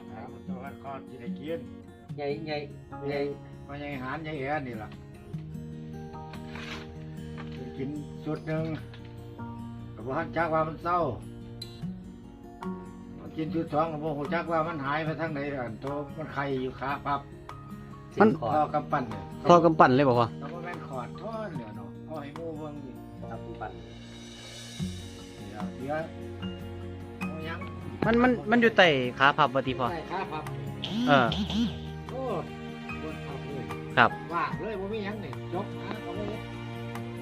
ดถามมันตัวกันก่อนสิได้กินใหญ่ใหญ่ใหญ่มาใหญ่หารใหญ่แอนนี่ล่ะไปกินสุดหนึ่งกับว่าจักว่ามันเศร้ามันกินชุดสองกับว่าจักว่ามันหายไปทางไหนอันโตมันไข่อยู่ขาปับสินขอพอกำปั้นเนี่ยพอกำปั้นเลยบ่พ่อแล้วก็แม่นขอดท่อนเนี่ยเนาะเอาให้หมูเบิ่งนี่ครับปั่นเดี๋ยวเดี๋ยวเอายัง มันมันมันอยู่ใต้ขาพับบ่ติพ่อใส่ขาพับเออ โอ้บนพับเลยครับ ว่างเลยบ่มีหยังนี่จบหาเขาเลย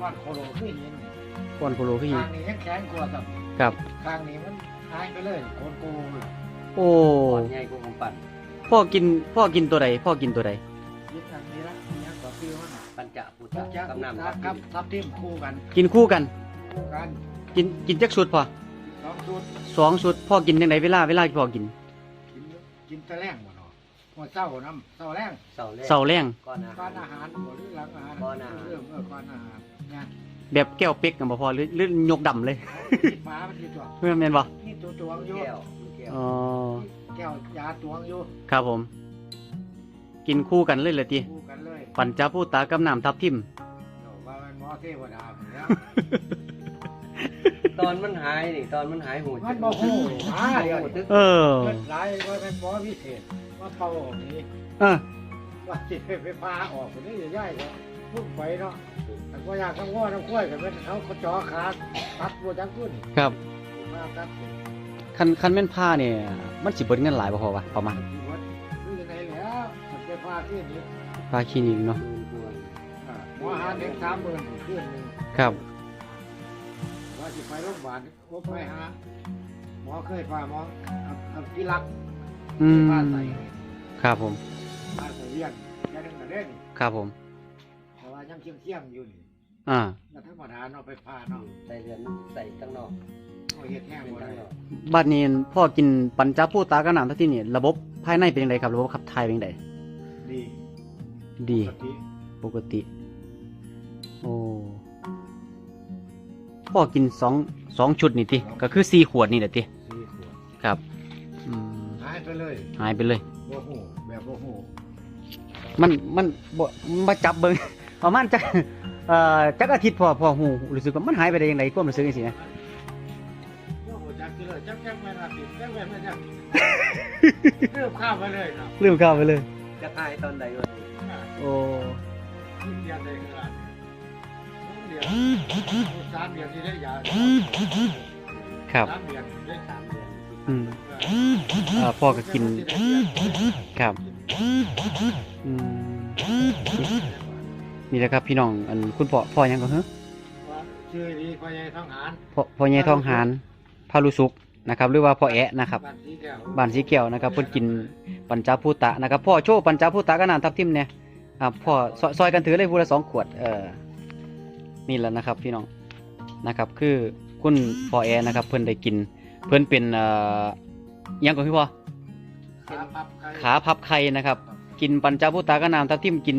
ก้อนโคโลคือเห็นนี่ปอนโคโลคือหยังข้างนี้ยังแข็งกว่ากับครับ ข้างนี้มันหายไปเลยโคนโกงเลยโอ้ก่อนใหญ่กว่าผมปั่นพ่อกินพ่อกินตัวใดพ่อกินตัวใดยึดอันนี้ละอันนี้ก็คือมันปั่นจะพุทธจักจักกำนำจักครับทับทิมคู่กัน กินคู่กัน คู่กัน กินกินจักชุดพ่อสอง ชุดสองชุดพ่อกินจังไดเวลาเวลาพ่อกิน กินกินแตะแรงบ่เนาะหัวเศร้าน้ำเศร้าแรงเสาแรกเสาแรงก่อนอาก้อหารนอาหารบ่หรือหลังอาหารก้อนอาหาร เรื่องเออก้อนอาหารเนี่ยแบบแก้วเป๊กกันบ่พ่อหรือหรือยกดำเลยติดหมามันติดตัวเพื่อนแม่นบ่นี่ตัวตัวงอยู่แก้วแก้วอ๋อแก้วยาตัวงอยู่ครับผม กินคู่กันเลยเลยติคู่กันเลย ปัญจพูตากำน้ำทับทิม เดี๋ยวว่ามันหมอเทวดาผมแล้ว ตอนมันหายนี่ตอนมันหายหูมันบ่ฮู้หาเดี๋ยวตึกเออเกิดหลายว่าเป็นหมอพิเศษว่าเป่าออกนี่เออว่าสิไปพาออกคนนี้ใหญ่ๆก็พุ่งไปเนาะแต่ก็อยากทั้งง้อทั้งกล้วยกันเป็นเขาเขาจ่อขาตัดบัวจังขึ้นครับมาตัดคันคันแม่นผ้าเนี่ยมันสิเบิดเงินหลายบ่พอวะประมาณที่วัดคือยังไงแล้วมันไปพาขึ้นนี่ผ้าคลินิกเนาะอ่าหมอหาเด็กสามหมื่นขึ้นหนึ่งครับ ว่าสิไปโรงพยาบาลพบไปหาหมอเคยพาหมอเอาเอาที่รักอืมพาใส่ให้ครับผมพาใส่เวียนแค่นึงก็เล่นครับผม แต่ว่ายังเคียงเคียงๆอยู่นี่อ่าแล้วธรรมดาเนาะไปพาเนาะใส่เรือนใส่ตั้งนอกเอาเห็ดแห้งเป็นบ่ตั้ได้งนอกบัดนี้พ่อกินปัญจพูตากำน้ำทับทิมนี่ ระบบภายในเป็นจังไดครับ ระบบขับถ่ายเป็นจังไดดี ดี ปกติ ปกติ โอ้ พ่อกินสองสองชุดนี่ติก็คือสี่ขวดนี่แหละติสี่ขวดครับอืมหายไปเลยหายไปเลยบ่ฮู้แบบบ่ฮู้มันมันบ่มาจับเบิ่ง ประมาณจักเอ่อจักอาทิตย์พอพอหูรู้สึกว่ามันหายไปได้ยังไงความรู้สึกจังซี่นะ โอ้โหจักสิเลยจักจักแม่นอาทิตย์จักแม่นไม่จักเริ่มข้ามไปเลยครับลืมเข้าไปเลย จะหายตอนใดวะนี่โอ้ขึ้นเดือนเลยครับ เดือนสามเดือนที่ได้ยาครับสามเดือนได้สามเดือนอืมเอ่อพ่อก็กิน ครับ อืมนี่แหละครับพี่น้อง อันคุณพ่อพ่อหยังก็ฮะชื่อดีพ่อใหญ่ท้องหานพ่อพ่อใหญ่ทองหานพารุสุกนะครับหรือว่าพ่อแอะนะครับบ้านสีแก้วบ้านสีเขียวนะครับเพิ่นกินปัญจพูตะนะครับพ่อโชว์ปัญจพูตะก็นานทับทิมเนี่ยครับพ่อซอยซอยกันถือเลยพูละสองขวดเออ นี่แหละนะครับพี่น้องนะครับคือคุณพ่อแอนะครับ เพิ่นได้กิน เพิ่นเป็นเอ่ออิหยังก่อนพี่พ่อขาพับไข่ขาพับไข่นะครับ กินปัญจพูตะก็นานทับทิมกิน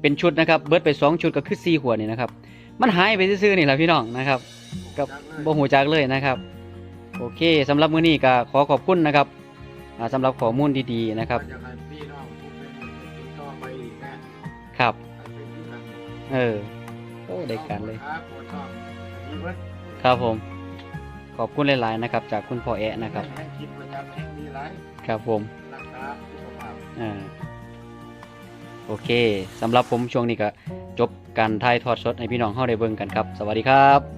เป็นชุดนะครับเบิดไปสองชุดก็คือสี่ขวดนี่นะครับ มันหายไปซื่อๆนี่แหละพี่น้องนะครับกับบ่หูจักเลยนะครับ โอเคสำหรับมื้อนี้ก็ขอขอบคุณนะครับอ่าสำหรับข้อมูลดีๆนะครับ อยากให้พี่น้องผู้เป็นติดต่อไปอีกนะครับให้เป็นที่นั่นเออ โอ้ได้การเลยขาปวดท้องดีเบิดครับผม ขอบคุณหลายๆนะครับ จากคุณพ่อแอะนะครับ แห้งคิดประจำแห้งดีหลายครับผมรักษาสุขภาอ่าโอเคสำหรับผมช่วงนี้ก็จบการถ่ายทอดสดให้พี่น้องเฮาได้เบิ่งกันครับ สวัสดีครับ